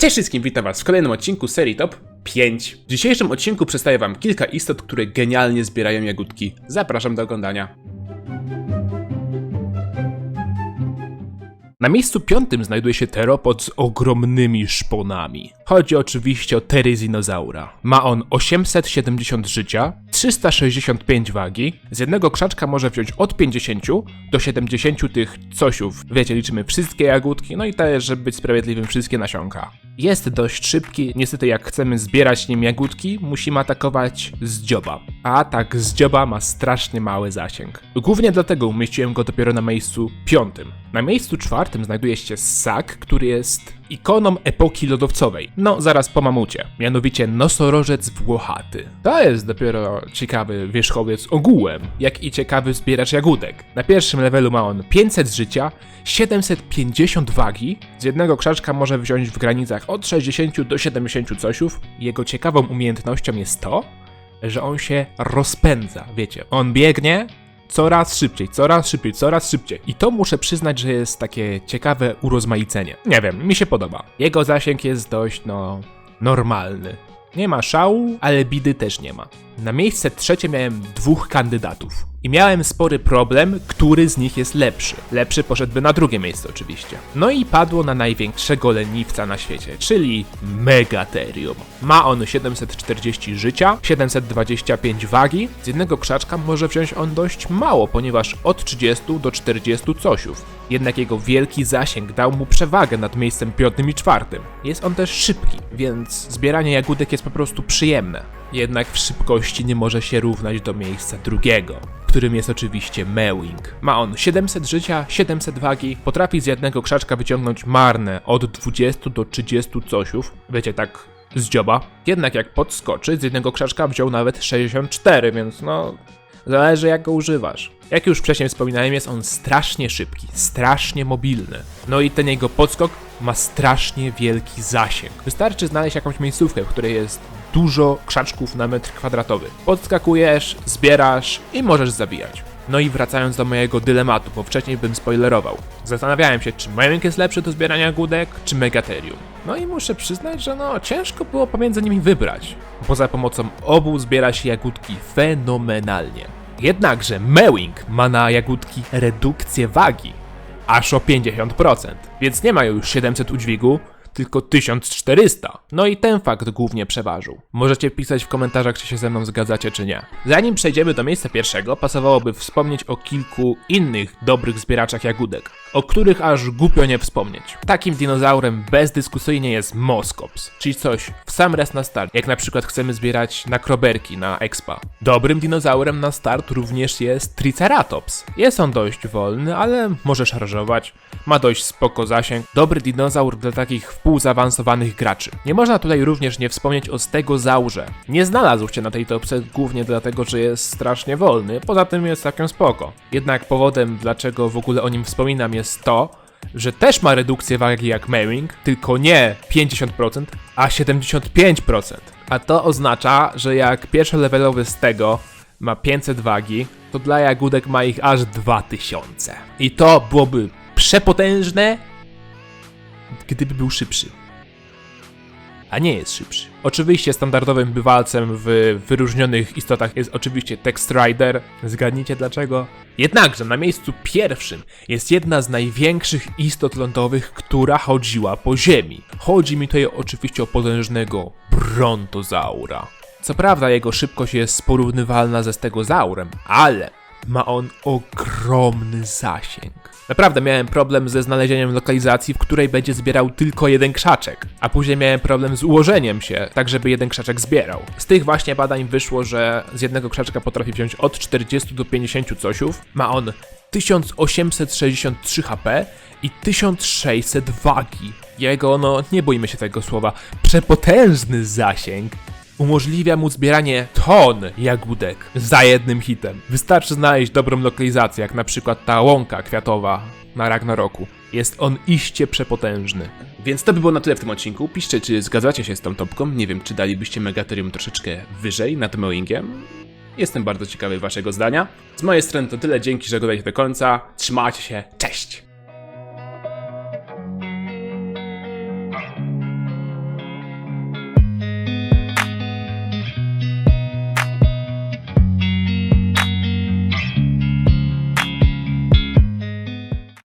Cześć wszystkim, witam was w kolejnym odcinku serii Top 5. W dzisiejszym odcinku przedstawię wam kilka istot, które genialnie zbierają jagódki. Zapraszam do oglądania. Na miejscu piątym znajduje się teropod z ogromnymi szponami. Chodzi oczywiście o teryzinozaura. Ma on 870 życia, 365 wagi, z jednego krzaczka może wziąć od 50 do 70 tych cosiów. Wiecie, liczymy wszystkie jagódki, no i też, żeby być sprawiedliwym, wszystkie nasionka. Jest dość szybki, niestety jak chcemy zbierać nim jagódki, musimy atakować z dzioba. A atak z dzioba ma strasznie mały zasięg. Głównie dlatego umieściłem go dopiero na miejscu piątym. Na miejscu czwartym znajduje się ssak, który jest ikoną epoki lodowcowej. No, zaraz po mamucie. Mianowicie nosorożec włochaty. To jest dopiero ciekawy wierzchowiec ogółem, jak i ciekawy zbieracz jagódek. Na pierwszym levelu ma on 500 życia, 750 wagi, z jednego krzaczka może wziąć w granicach od 60 do 70 cosiów. Jego ciekawą umiejętnością jest to, że on się rozpędza, wiecie. On biegnie, coraz szybciej, coraz szybciej, coraz szybciej. I to muszę przyznać, że jest takie ciekawe urozmaicenie. Nie wiem, mi się podoba. Jego zasięg jest dość, no, normalny. Nie ma szału, ale bidy też nie ma. Na miejsce trzecie miałem dwóch kandydatów. I miałem spory problem, który z nich jest lepszy. Lepszy poszedłby na drugie miejsce oczywiście. No i padło na największego leniwca na świecie, czyli Megatherium. Ma on 740 życia, 725 wagi. Z jednego krzaczka może wziąć on dość mało, ponieważ od 30 do 40 cosiów. Jednak jego wielki zasięg dał mu przewagę nad miejscem piątym i czwartym. Jest on też szybki, więc zbieranie jagódek jest po prostu przyjemne. Jednak w szybkości nie może się równać do miejsca drugiego, którym jest oczywiście Mewing. Ma on 700 życia, 700 wagi, potrafi z jednego krzaczka wyciągnąć marne od 20 do 30 cosiów, wiecie tak z dzioba. Jednak jak podskoczy, z jednego krzaczka wziął nawet 64, więc no Zależy jak go używasz. Jak już wcześniej wspominałem, jest on strasznie szybki, strasznie mobilny. No i ten jego podskok ma strasznie wielki zasięg. Wystarczy znaleźć jakąś miejscówkę, w której jest dużo krzaczków na metr kwadratowy. Podskakujesz, zbierasz i możesz zabijać. No i wracając do mojego dylematu, bo wcześniej bym spoilerował. Zastanawiałem się, czy Mewing jest lepszy do zbierania gudek, czy Megatherium. No i muszę przyznać, że no ciężko było pomiędzy nimi wybrać, bo za pomocą obu zbiera się jagódki fenomenalnie. Jednakże Mewing ma na jagódki redukcję wagi, aż o 50%, więc nie ma już 700 udźwigu, tylko 1400. No i ten fakt głównie przeważył. Możecie pisać w komentarzach, czy się ze mną zgadzacie, czy nie. Zanim przejdziemy do miejsca pierwszego, pasowałoby wspomnieć o kilku innych dobrych zbieraczach jagódek, o których aż głupio nie wspomnieć. Takim dinozaurem bezdyskusyjnie jest Moskops, czyli coś w sam raz na start, jak na przykład chcemy zbierać nakroberki na Expa. Dobrym dinozaurem na start również jest Triceratops. Jest on dość wolny, ale może szarżować, ma dość spoko zasięg. Dobry dinozaur dla takich wpół zaawansowanych graczy. Nie można tutaj również nie wspomnieć o Stegozaurze. Nie znalazł się na tej topce głównie dlatego, że jest strasznie wolny, poza tym jest całkiem spoko. Jednak powodem, dlaczego w ogóle o nim wspominam jest to, że też ma redukcję wagi jak Mewing, tylko nie 50%, a 75%. A to oznacza, że jak pierwszolevelowy Stego ma 500 wagi, to dla jagódek ma ich aż 2000. I to byłoby przepotężne, gdyby był szybszy. A nie jest szybszy. Oczywiście standardowym bywalcem w wyróżnionych istotach jest oczywiście Text Rider. Zgadnijcie dlaczego? Jednakże na miejscu pierwszym jest jedna z największych istot lądowych, która chodziła po ziemi. Chodzi mi tutaj oczywiście o potężnego Brontozaura. Co prawda jego szybkość jest porównywalna ze stegozaurem, ale ma on ogromny zasięg. Naprawdę miałem problem ze znalezieniem lokalizacji, w której będzie zbierał tylko jeden krzaczek, a później miałem problem z ułożeniem się, tak żeby jeden krzaczek zbierał. Z tych właśnie badań wyszło, że z jednego krzaczka potrafi wziąć od 40 do 50 cosiów. Ma on 1863 HP i 1600 wagi. Jego, no nie bójmy się tego słowa, przepotężny zasięg umożliwia mu zbieranie ton jagódek za jednym hitem. Wystarczy znaleźć dobrą lokalizację, jak na przykład ta łąka kwiatowa na Ragnaroku. Jest on iście przepotężny. Więc to by było na tyle w tym odcinku. Piszcie, czy zgadzacie się z tą topką. Nie wiem, czy dalibyście Megatherium troszeczkę wyżej nad Mowingiem. Jestem bardzo ciekawy waszego zdania. Z mojej strony to tyle. Dzięki, że oglądaliście do końca. Trzymajcie się. Cześć!